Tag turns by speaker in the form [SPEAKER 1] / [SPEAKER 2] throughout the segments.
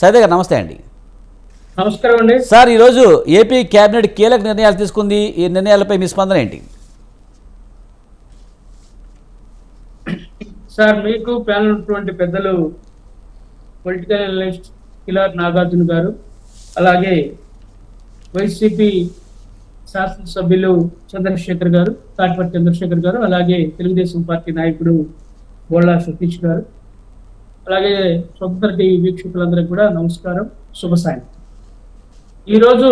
[SPEAKER 1] సైదే గారు నమస్తే అండి.
[SPEAKER 2] నమస్కారం అండి.
[SPEAKER 1] సార్ ఈరోజు ఏపీ కేబినెట్ కీలక నిర్ణయాలు తీసుకుంది. ఈ నిర్ణయాలపై మీ స్పందన ఏంటి?
[SPEAKER 2] సార్ మీకు ప్యానల్ ఉన్నటువంటి పెద్దలు పొలిటికల్ అనలిస్ట్ కిలార్ నాగార్జున గారు అలాగే వైసీపీ శాసనసభ్యులు చంద్రశేఖర్ గారు తాటిపట్టి చంద్రశేఖర్ గారు అలాగే తెలుగుదేశం పార్టీ నాయకుడు బోళ్ళా సతీష్ గారు. అలాగే స్వతంత్ర టీవీ వీక్షకులందరికీ కూడా నమస్కారం. శుభ సాయంత్రం. ఈరోజు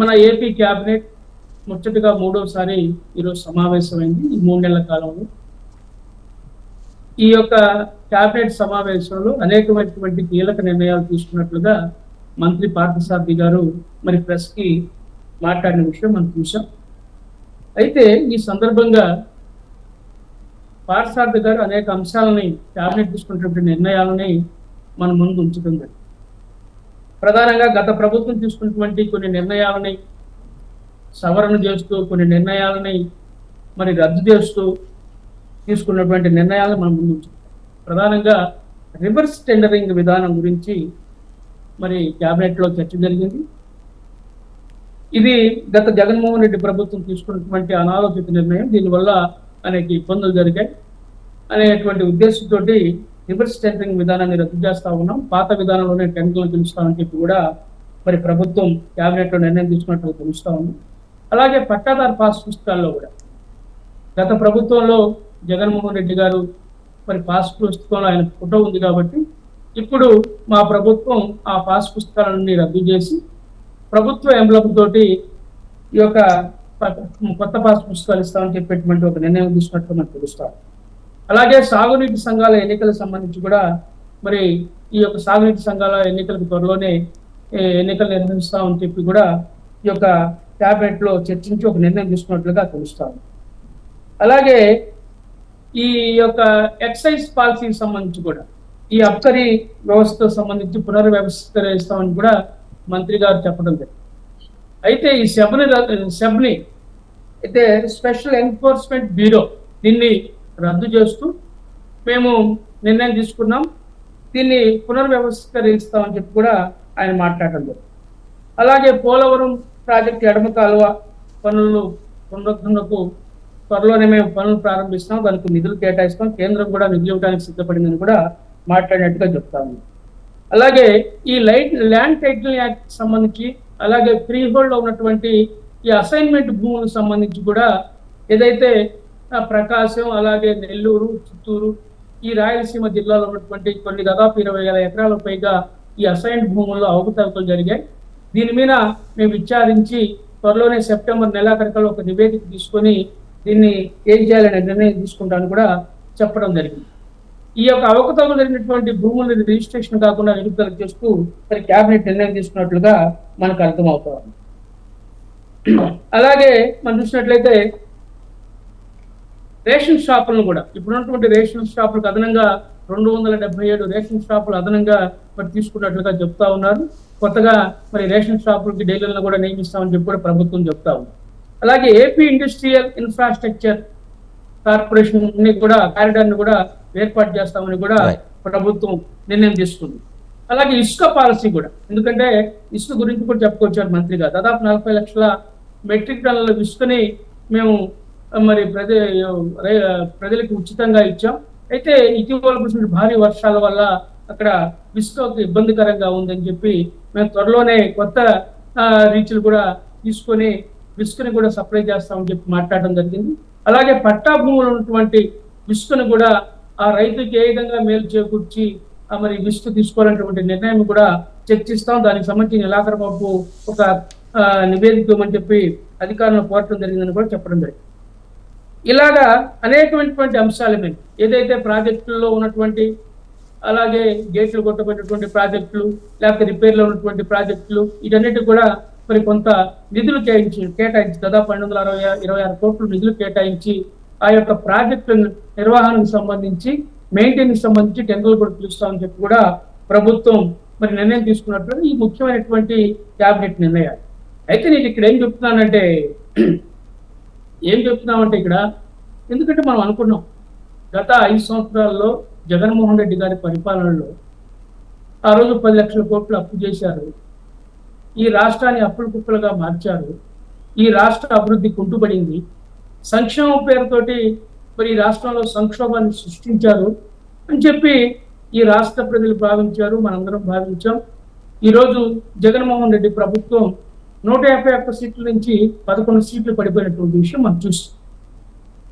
[SPEAKER 2] మన ఏపీ క్యాబినెట్ ముచ్చటగా మూడోసారి ఈరోజు సమావేశమైంది. ఈ మూడు నెలల కాలంలో ఈ యొక్క క్యాబినెట్ సమావేశంలో అనేకమైనటువంటి కీలక నిర్ణయాలు తీసుకున్నట్లుగా మంత్రి పార్థసారథి గారు మరి ప్రెస్కి మాట్లాడిన విషయం మనం చూసాం అయితే ఈ సందర్భంగా పార్సార్థి గారు అనేక అంశాలని క్యాబినెట్ తీసుకున్నటువంటి నిర్ణయాలని మన ముందు ఉంచుతుంది. ప్రధానంగా గత ప్రభుత్వం తీసుకున్నటువంటి కొన్ని నిర్ణయాలని సవరణ చేస్తూ కొన్ని నిర్ణయాలని మరి రద్దు చేస్తూ తీసుకున్నటువంటి నిర్ణయాలను మనం ముందు ప్రధానంగా రివర్స్ టెండరింగ్ విధానం గురించి మరి క్యాబినెట్లో చర్చ జరిగింది. ఇది గత జగన్మోహన్ రెడ్డి ప్రభుత్వం తీసుకున్నటువంటి అనాలోచిత నిర్ణయం. దీనివల్ల అనేక ఇబ్బందులు జరిగాయి. అనేటువంటి ఉద్దేశంతో రివర్స్ టెండరింగ్ విధానాన్ని రద్దు చేస్తా ఉన్నాం. పాత విధానంలోనే టెండర్లు పిలుస్తామని చెప్పి కూడా మరి ప్రభుత్వం క్యాబినెట్లో నిర్ణయం తీసుకున్నట్టు తెలుస్తా ఉంది. అలాగే పట్టాదారు పాస్ పుస్తకాల్లో కూడా గత ప్రభుత్వంలో జగన్మోహన్ రెడ్డి గారు మరి పాస్ పుస్తకంలో ఆయన ఫోటో ఉంది కాబట్టి ఇప్పుడు మా ప్రభుత్వం ఆ పాస్ పుస్తకాలన్నీ రద్దు చేసి ప్రభుత్వ ఎంబ్లం తోటి ఈ యొక్క కొత్త పాస్ పుస్తకాలు ఇస్తామని చెప్పేటువంటి ఒక నిర్ణయం తీసుకున్నట్లు మనకు తెలుస్తాం. అలాగే సాగునీటి సంఘాల ఎన్నికలకు సంబంధించి కూడా మరి ఈ యొక్క సాగునీటి సంఘాల ఎన్నికలకు త్వరలోనే ఎన్నికలు నిర్వహిస్తామని చెప్పి కూడా ఈ యొక్క క్యాబినెట్లో చర్చించి ఒక నిర్ణయం తీసుకున్నట్లుగా తెలుస్తాం. అలాగే ఈ యొక్క ఎక్సైజ్ పాలసీకి సంబంధించి కూడా ఈ అబ్కరీ వ్యవస్థకు సంబంధించి పునర్వ్యవస్థిస్తామని కూడా మంత్రి గారు చెప్పడం జరిగింది. అయితే ఈ సెబ్ని ర- సెబ్ని అయితే స్పెషల్ ఎన్ఫోర్స్మెంట్ బ్యూరో దీన్ని రద్దు చేస్తూ మేము నిర్ణయం తీసుకున్నాం. దీన్ని పునర్వ్యవస్థీకరిస్తామని చెప్పి కూడా ఆయన మాట్లాడడం జరిగింది. అలాగే పోలవరం ప్రాజెక్టు ఎడమ కాలువ పనులు పునరుద్ధరణకు త్వరలోనే మేము పనులు ప్రారంభిస్తాం. దానికి నిధులు కేటాయిస్తాం. కేంద్రం కూడా నిధులు ఇవ్వడానికి సిద్ధపడిందని కూడా మాట్లాడినట్టుగా చెప్తాము అలాగే ఈ లైట్ ల్యాండ్ టైటిల్ యాక్ట్ సంబంధించి అలాగే ఫ్రీ హోల్డ్లో ఉన్నటువంటి ఈ అసైన్మెంట్ భూములకు సంబంధించి కూడా ఏదైతే ప్రకాశం అలాగే నెల్లూరు చిత్తూరు ఈ రాయలసీమ జిల్లాలో ఉన్నటువంటి కొన్ని దాదాపు ఇరవై వేల ఎకరాలకు పైగా ఈ అసైన్డ్ భూముల్లో అవకతవకలు జరిగాయి. దీని మీద మేము విచారించి త్వరలోనే సెప్టెంబర్ నెలాఖరికల్లో ఒక నివేదిక తీసుకొని దీన్ని ఏం చేయాలనే నిర్ణయం తీసుకుంటాను కూడా చెప్పడం జరిగింది. ఈ యొక్క అవకతవకలు జరిగినటువంటి భూములను రిజిస్ట్రేషన్ కాకుండా నిలుపుదల చేస్తూ మరి క్యాబినెట్ నిర్ణయం తీసుకున్నట్లుగా మనకు అర్థమవుతుంది. అలాగే మనం చూసినట్లయితే రేషన్ షాపులను కూడా ఇప్పుడున్నటువంటి రేషన్ షాపులకు అదనంగా రెండు వందల డెబ్బై ఏడు రేషన్ షాపులు అదనంగా మరి తీసుకున్నట్లుగా చెప్తా ఉన్నారు. కొత్తగా మరి రేషన్ షాపులకి డీలర్లను కూడా నియమిస్తామని చెప్పి కూడా ప్రభుత్వం చెప్తా ఉంది. అలాగే ఏపీ ఇండస్ట్రియల్ ఇన్ఫ్రాస్ట్రక్చర్ కార్పొరేషన్ని కూడా కారిడార్ని కూడా ఏర్పాటు చేస్తామని కూడా. ప్రభుత్వం నిర్ణయం తీసుకుంది. అలాగే ఇసుక పాలసీ కూడా. ఎందుకంటే ఇసుక గురించి కూడా చెప్పుకొచ్చారు మంత్రి గారు. దాదాపు నలభై లక్షల మెట్రిక్ టన్నుల ఇసుకని మేము మరి ప్రజ ప్రజలకు ఉచితంగా ఇచ్చాం. అయితే ఇటీవల కురిసిన భారీ వర్షాల వల్ల అక్కడ ఇసుక ఇబ్బందికరంగా ఉందని చెప్పి మేము త్వరలోనే కొత్త రీచ్లు కూడా తీసుకొని ఇసుకని కూడా సప్లై చేస్తామని చెప్పి మాట్లాడడం జరిగింది. అలాగే పట్టా భూములు ఉన్నటువంటి ఇసుకను కూడా ఆ రైతుకి ఏ విధంగా మేలు చేకూర్చి ఆ మరి ఇసుక తీసుకోవాలనేటువంటి నిర్ణయం కూడా చర్చిస్తాం దానికి సంబంధించి నెలాఖరు బాబు ఒక ఆ, నివేదిక చెప్పి అధికారులను కోరటం జరిగిందని కూడా చెప్పడం జరిగింది. ఇలాగా అనేకమైనటువంటి అంశాలు మేము ఏదైతే ప్రాజెక్టుల్లో ఉన్నటువంటి అలాగే గేట్లు కొట్టబడినటువంటి ప్రాజెక్టులు లేకపోతే రిపేర్లో ఉన్నటువంటి ప్రాజెక్టులు వీటన్నిటి కూడా మరి కొంత నిధులు కేటాయించి కేటాయించి దాదాపు రెండు వందల అరవై ఇరవై ఆరు కోట్లు నిధులు కేటాయించి ఆ యొక్క ప్రాజెక్టు నిర్వహణకు సంబంధించి మెయింటెనెన్స్ సంబంధించి టెండర్లు కూడా పిలుస్తామని చెప్పి కూడా ప్రభుత్వం మరి నిర్ణయం తీసుకున్నట్లు ఈ ముఖ్యమైనటువంటి క్యాబినెట్ నిర్ణయాలు. అయితే నేను ఇక్కడ ఏం చెప్తున్నానంటే ఏం చెప్తున్నామంటే ఇక్కడ ఎందుకంటే మనం అనుకున్నాం గత ఐదు సంవత్సరాల్లో జగన్మోహన్ రెడ్డి గారి పరిపాలనలో ఆ రోజు పది లక్షల కోట్లు అప్పు చేశారు. ఈ రాష్ట్రాన్ని అప్పుల కుప్పలుగా మార్చారు. ఈ రాష్ట్ర అభివృద్ధి కుంటుపడింది. సంక్షేమ పేరుతోటి మరి ఈ రాష్ట్రంలో సంక్షోభాన్ని సృష్టించారు అని చెప్పి ఈ రాష్ట్ర ప్రజలు భావించారు మనందరం భావించాం. ఈరోజు జగన్మోహన్ రెడ్డి ప్రభుత్వం నూట యాభై ఒక్క సీట్ల నుంచి పదకొండు సీట్లు పడిపోయినటువంటి విషయం మనం చూస్తాం.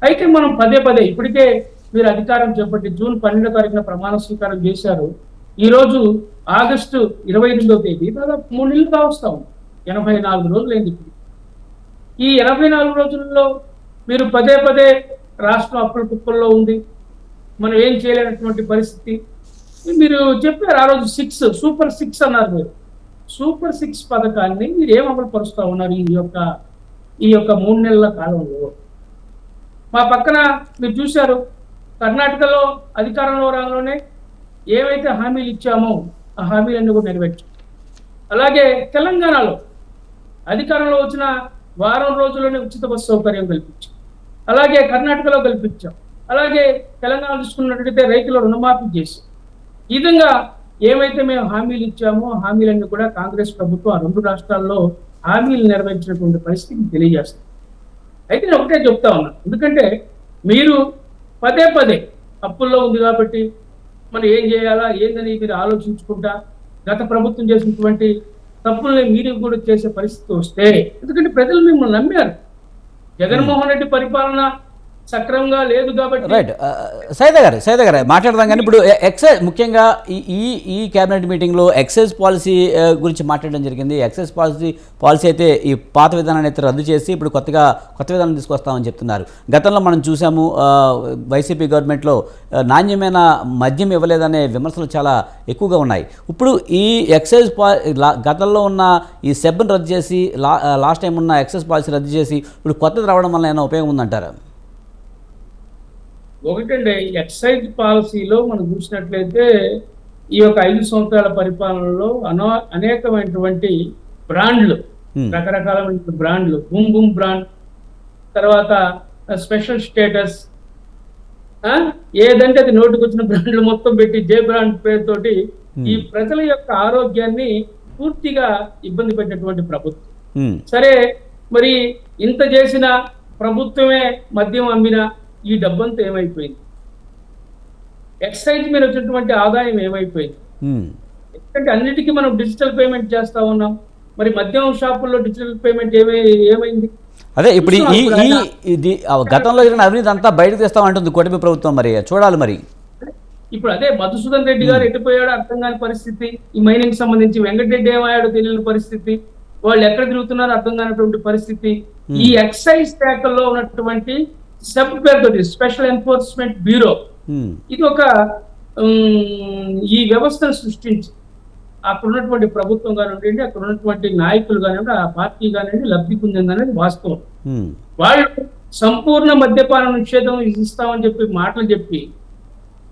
[SPEAKER 2] అయితే మనం పదే పదే ఇప్పటికే మీరు అధికారం చేపట్టి జూన్ పన్నెండో తారీఖున ప్రమాణ స్వీకారం చేశారు. ఈ రోజు ఆగస్టు ఇరవై ఎనిమిదో తేదీ దాదాపు మూడు నెలలు కావస్తాం ఎనభై నాలుగు రోజులు అయింది ఈ ఎనభై నాలుగు రోజుల్లో మీరు పదే పదే రాష్ట్రం అప్పుల కుప్పల్లో ఉంది. మనం ఏం చేయలేనటువంటి పరిస్థితి. మీరు చెప్పారు ఆ రోజు సిక్స్ సూపర్ సిక్స్ అన్నారు మీరు. సూపర్ సిక్స్ పథకాన్ని మీరు ఏం అమలుపరుస్తూ ఉన్నారు ఈ యొక్క ఈ యొక్క మూడు నెలల కాలంలో? మా పక్కన మీరు చూశారు కర్ణాటకలో అధికారంలో రాగానే ఏవైతే హామీలు ఇచ్చామో ఆ హామీలన్నీ కూడా నెరవేర్చాం. అలాగే తెలంగాణలో అధికారంలో వచ్చిన వారం రోజుల్లోనే ఉచిత బస్సు సౌకర్యం కల్పించాం. అలాగే కర్ణాటకలో కల్పించాం. అలాగే తెలంగాణ తీసుకున్నట్టయితే రైతుల రుణమాఫీ చేసాం ఈ విధంగా ఏమైతే మేము హామీలు ఇచ్చామో హామీలన్నీ కూడా కాంగ్రెస్ ప్రభుత్వం ఆ రెండు రాష్ట్రాల్లో హామీలు నెరవేర్చినటువంటి పరిస్థితిని తెలియజేస్తుంది. అయితే నేను ఒకటే చెప్తా ఉన్నా. ఎందుకంటే మీరు పదే పదే అప్పుల్లో ఉంది కాబట్టి మనం ఏం చేయాలా ఏందని మీరు ఆలోచించుకుంటా గత ప్రభుత్వం చేసినటువంటి తప్పుల్ని మీరు కూడా చేసే పరిస్థితి వస్తే ఎందుకంటే ప్రజలు మిమ్మల్ని నమ్మారు. జగన్మోహన్ రెడ్డి పరిపాలన సక్రమంగా లేదు కాబట్టి
[SPEAKER 1] రైట్ సైదా గారు సైదా గారు మాట్లాడదాం కానీ ఇప్పుడు ఎక్సైజ్ ముఖ్యంగా ఈ ఈ క్యాబినెట్ మీటింగ్లో ఎక్సైజ్ పాలసీ గురించి మాట్లాడడం జరిగింది. ఎక్సైజ్ పాలసీ పాలసీ అయితే ఈ పాత విధానాన్ని అయితే రద్దు చేసి ఇప్పుడు కొత్తగా కొత్త విధానం తీసుకొస్తామని చెప్తున్నారు. గతంలో మనం చూసాము వైసీపీ గవర్నమెంట్లో ఆ, నాణ్యమైన మద్యం ఇవ్వలేదనే విమర్శలు చాలా ఎక్కువగా ఉన్నాయి. ఇప్పుడు ఈ ఎక్సైజ్ పా గతంలో ఉన్న ఈ సెబ్ను రద్దు చేసి లా లాస్ట్ టైం ఉన్న ఎక్సైజ్ పాలసీ రద్దు చేసి ఇప్పుడు కొత్తది రావడం వల్ల ఏమైనా ఉపయోగం ఉందంటారా?
[SPEAKER 2] ఒకటండి ఎక్సైజ్ పాలసీలో మనం చూసినట్లయితే ఈ యొక్క ఐదు సంవత్సరాల పరిపాలనలో అనో అనేకమైనటువంటి బ్రాండ్లు. రకరకాలమైన బ్రాండ్లు బూమ్ బూమ్ బ్రాండ్ తర్వాత స్పెషల్ స్టేటస్ ఏదంటే అది నోటికి వచ్చిన బ్రాండ్లు మొత్తం పెట్టి జే బ్రాండ్ పేరుతోటి. ఈ ప్రజల యొక్క ఆరోగ్యాన్ని పూర్తిగా ఇబ్బంది పెట్టినటువంటి ప్రభుత్వం సరే మరి ఇంత చేసిన ప్రభుత్వమే మద్యం అమ్మిన ఈ డబ్బంతా ఏమైపోయింది? ఎక్సైజ్ మీద వచ్చినటువంటి ఆదాయం ఏమైపోయింది. ఎందుకంటే అన్నిటికీ మనం డిజిటల్ పేమెంట్ చేస్తా ఉన్నాం. మరి మద్యం షాపుల్లో డిజిటల్ పేమెంట్ ఏమై ఏమైంది?
[SPEAKER 1] అదే ఇప్పుడు ఈ ఇది గతంలో జరిగిన అవినీతి అంతా బయటకు తెస్తామంటుంది కూటమి ప్రభుత్వం మరి. చూడాలి మరి.
[SPEAKER 2] ఇప్పుడు అదే మధుసూదన్ రెడ్డి గారు ఎట్టిపోయాడో అర్థం కాని పరిస్థితి ఈ మైనింగ్ సంబంధించి వెంకటరెడ్డి ఏమయ్యాడో తెలియని పరిస్థితి వాళ్ళు ఎక్కడ తిరుగుతున్నారో అర్థం కానటువంటి పరిస్థితి. ఈ ఎక్సైజ్ శాఖలో ఉన్నటువంటి సబ్ పేరుతోటి స్పెషల్ ఎన్ఫోర్స్మెంట్ బ్యూరో ఇది ఒక ఈ వ్యవస్థను సృష్టించి అక్కడ ఉన్నటువంటి ప్రభుత్వం కానివ్వండి అక్కడ ఉన్నటువంటి నాయకులు కానివ్వండి ఆ పార్టీ కానివ్వండి లబ్ధి పొందింది అనేది వాస్తవం.
[SPEAKER 1] ఉమ్,
[SPEAKER 2] వాళ్ళు సంపూర్ణ మద్యపాన నిషేధం ఇస్తామని చెప్పి మాటలు చెప్పి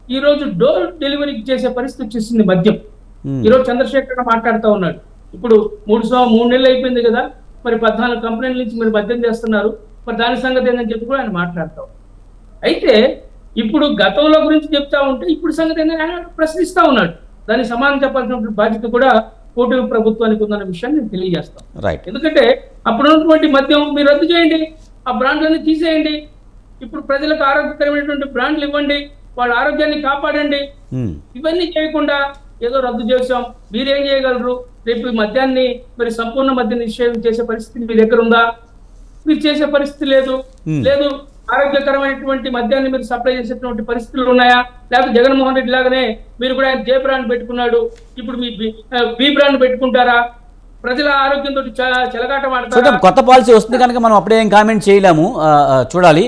[SPEAKER 2] ఈ రోజు డోర్ డెలివరీ చేసే పరిస్థితి వచ్చేసింది మద్యం.
[SPEAKER 1] ఉమ్,
[SPEAKER 2] ఈ రోజు చంద్రశేఖర్ మాట్లాడుతూ ఉన్నాడు. ఇప్పుడు మూడు మూడు నెలలు అయిపోయింది కదా మరి పద్నాలుగు కంపెనీల నుంచి మీరు మద్యం చేస్తున్నారు. మరి దాని సంగతి ఏందని చెప్పి కూడా ఆయన మాట్లాడతాం. అయితే ఇప్పుడు గతంలో గురించి చెప్తా ఉంటే ఇప్పుడు సంగతి ఏంటని ఆయన ప్రశ్నిస్తా ఉన్నాడు. దానికి సమాధానం చెప్పాల్సినటువంటి బాధ్యత కూడా కూటమి ప్రభుత్వానికి ఉందన్న విషయాన్ని నేను తెలియజేస్తాను.
[SPEAKER 1] రైట్
[SPEAKER 2] ఎందుకంటే అప్పుడు ఉన్నటువంటి మద్యం మీరు రద్దు చేయండి ఆ బ్రాండ్లన్నీ తీసేయండి. ఇప్పుడు ప్రజలకు ఆరోగ్యకరమైనటువంటి బ్రాండ్లు ఇవ్వండి వాళ్ళ ఆరోగ్యాన్ని కాపాడండి.
[SPEAKER 1] ఉమ్,
[SPEAKER 2] ఇవన్నీ చేయకుండా ఏదో రద్దు చేసాం మీరేం చేయగలరు? రేపు ఈ మద్యాన్ని మరి సంపూర్ణ మద్య నిషేధం చేసే పరిస్థితి మీ దగ్గర ఉందా? మీరు చేసే పరిస్థితి లేదు. లేదు ఆరోగ్యకరమైనటువంటి మద్యాన్ని మీరు సప్లై చేసేటువంటి పరిస్థితులు ఉన్నాయా? లేకపోతే జగన్మోహన్ రెడ్డి లాగానే మీరు కూడా ఆయన జే బ్రాండ్ పెట్టుకున్నాడు. ఇప్పుడు మీ బి- బ్రాండ్ పెట్టుకుంటారా? ప్రజల ఆరోగ్యంతో చెలగాట
[SPEAKER 1] చూద్దాం కొత్త పాలసీ వస్తుంది కనుక మనం అప్పుడే ఏం కామెంట్ చేయలేము. చూడాలి.